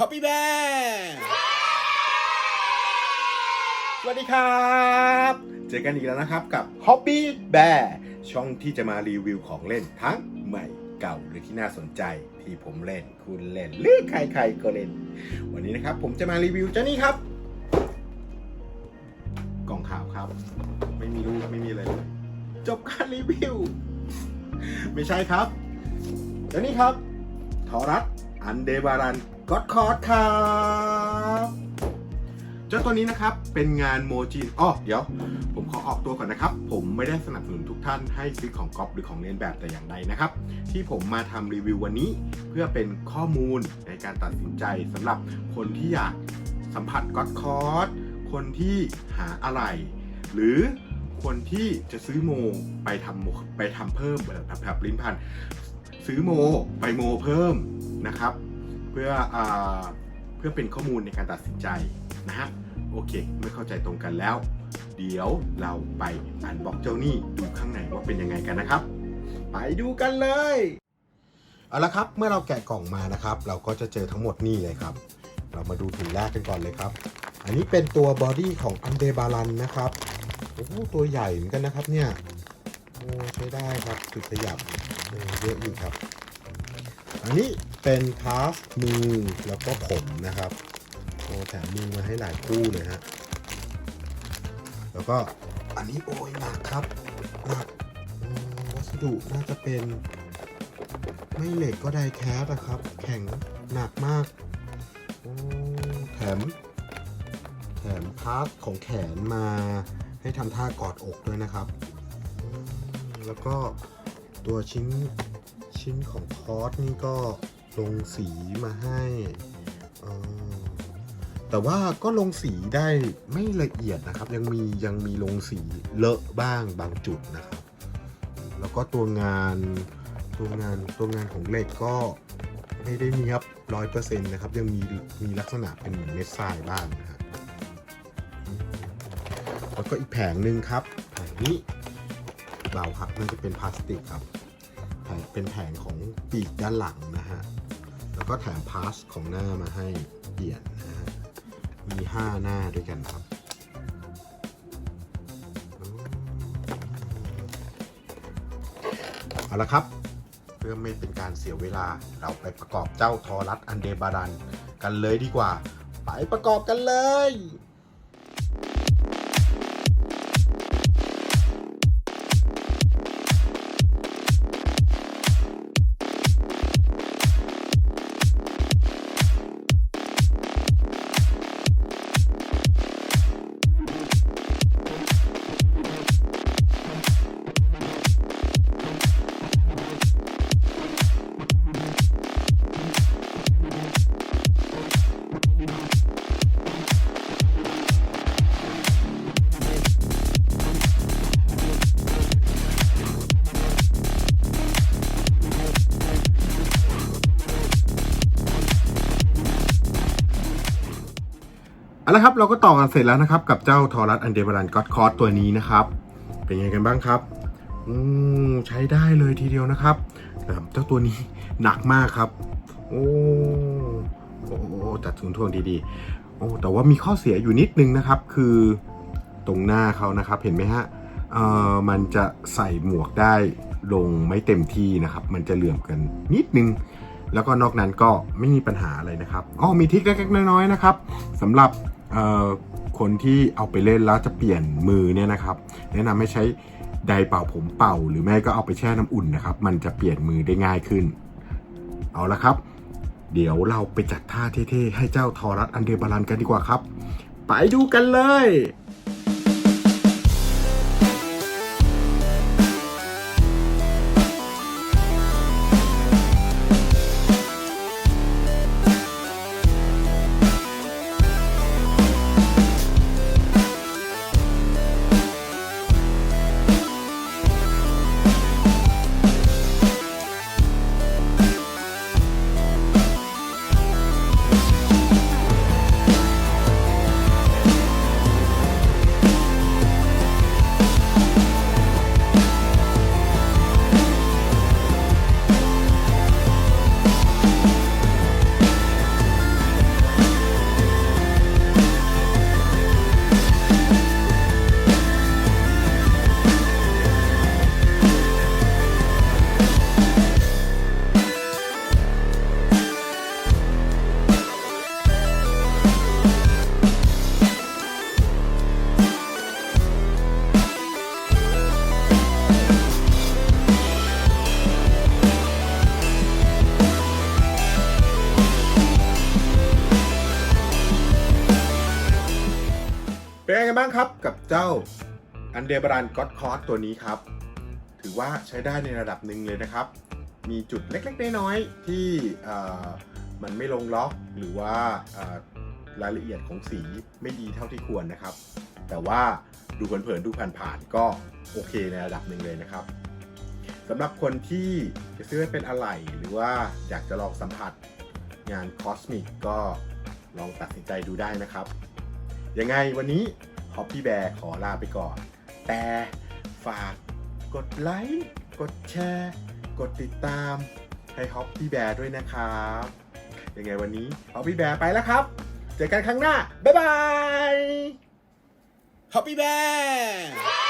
Happy Bear สวัสดีครับ เจอกันอีกแล้วนะครับกับ Hobby Bear ช่องที่จะมารีวิวของเล่นทั้งใหม่เก่าหรือที่น่าสนใจที่ผมเล่นคุณเล่นหรือใครๆก็เล่น วันนี้นะครับผมจะมารีวิวเจ้านี่ครับ กล่องข่าวครับ ไม่มีรูปไม่มีอะไรเลยจบการรีวิว ไม่ใช่ครับเจ้านี่ครับทอรัสอันเดบารัน ก็อดคอร์ดครับเจ้าตัวนี้นะครับเป็นงานโมจินอ้อเดี๋ยว ผมขอออกตัวก่อนนะครับ ผมไม่ได้สนับสนุนทุกท่านให้ซื้อของก๊อปหรือของเลียนแบบแต่อย่างใดนะครับ ที่ผมมาทำรีวิววันนี้ เพื่อเป็นข้อมูลในการตัดสินใจสำหรับคนที่อยากสัมผัสก็อดคอร์ดคนที่หาอะไร หรือคนที่จะซื้อโมไปทำโมไปทำเพิ่มแบบแบบลิ้นพัน ซื้อโมไปโมเพิ่มนะครับ พื่ออเพื่อเป็นข้อมูลในการตัดสินใจนะฮะโอเคไม่เข้าใจตรงกันแล้ว เดี๋ยวเราไปอ่านบอกเจ้านี่ดูข้างในว่าเป็นยังไงกันนะครับ ไปดูกันเลยเอาละครับเมื่อเราแกะกล่องมานะครับ เราก็จะเจอทั้งหมดนี่เลยครับ เรามาดูถุงแรกกันก่อนเลยครับ อันนี้เป็นตัวบอดี้ของอันเดบาลันนะครับโอ้โหตัวใหญ่เหมือนกันนะครับเนี่ยโอ้ใช้ได้ครับติดขยับเออเยอะอยู่ครับ อันนี้เป็นพาสมือแล้วก็ผมนะครับโอ้แถมมือมาให้หลายคู่เลยฮะแล้วก็อันนี้โอ้ยหนักครับหนักวัสดุน่าจะเป็น ไม่เหล็กก็ได้แคสอะครับ แข็งหนักมากโอ้แถมแถมพาสของแขนมาให้ทำท่ากอดอกด้วยนะครับ แล้วก็ตัวชิ้น ชิ้นของคอร์สนี่ก็ลงสีมาให้แต่ว่าก็ลงสีได้ไม่ละเอียดนะครับ ยังมียังมีลงสีเลอะบ้างบางจุดนะครับ แล้วก็ตัวงานตัวงานตัวงานของเหล็กก็ไม่ได้เนียบร้อยเปอร์เซ็นต์นะครับ ยังมีมีลักษณะเป็นเหมือนเม็ดทรายบ้างนะฮะอืมแล้วก็อีกแผงหนึ่งครับแผงนี้เบาครับน่าจะเป็นพลาสติกครับ แผงเป็นแผงของปีกด้านหลังนะฮะ แล้วก็แถมพาสของหน้ามาให้เปลี่ยนนะฮะ มี 5 หน้าด้วยกันครับ เอาละครับ เพื่อไม่เป็นการเสียเวลาเราไปประกอบเจ้าทอรัสอันเดบารัน กันเลยดีกว่า ไปประกอบกันเลย เอาละครับเราก็ต่อกันเสร็จแล้วนะครับ กับเจ้าทอรัสอันเดบรันก็อดคอร์สตัวนี้นะครับ เป็นยังไงกันบ้างครับอืมใช้ได้เลยทีเดียวนะครับเจ้าตัวนี้หนักมากครับ โอ้โอ้จัดศูนย์ทวงดีๆ โอ้แต่ว่ามีข้อเสียอยู่นิดนึงนะครับ คือตรงหน้าเขานะครับ เห็นไหมฮะเอ่อมันจะใส่หมวกได้ลงไม่เต็มที่นะครับ มันจะเหลื่อมกันนิดนึง แล้วก็นอกนั้นก็ไม่มีปัญหาอะไรนะครับอ๋อมีทริคเล็กๆน้อยๆนะครับสำหรับ คนที่เอาไปเล่นแล้วจะเปลี่ยนมือเนี่ยนะครับ แนะนำให้ใช้ไดเป่าผมเป่า หรือไม่ก็เอาไปแช่น้ำอุ่นนะครับ มันจะเปลี่ยนมือได้ง่ายขึ้น เอาละครับ เดี๋ยวเราไปจัดท่าเท่ๆให้เจ้าทอรัสอันเดบาลันกันดีกว่าครับ ไปดูกันเลย เป็นยังไงบ้างครับกับเจ้าอันเดบรันก็อดคอร์สตัวนี้ครับ ถือว่าใช้ได้ในระดับหนึ่งเลยนะครับ มีจุดเล็กๆ น้อยๆที่มันไม่ลงล็อกหรือว่ารายละเอียดของสีไม่ดีเท่าที่ควรนะครับ แต่ว่าดูเผินๆดูผ่านๆก็โอเคในระดับหนึ่งเลยนะครับสำหรับคนที่จะซื้อไว้เป็นอะไหล่หรือว่าอยากจะลองสัมผัสงานคอสมิกก็ลองตัดสินใจดูได้นะครับ ยังไงวันนี้ พอพี่แบร์ขอลาไปก่อน แต่ฝากกดไลค์ กดแชร์ กดติดตาม ให้ฮอปปี้แบร์ด้วยนะครับยังไงวันนี้ฮอปปี้แบร์ไปแล้วครับ เจอกันครั้งหน้า บ๊ายบายฮอปปี้แบร์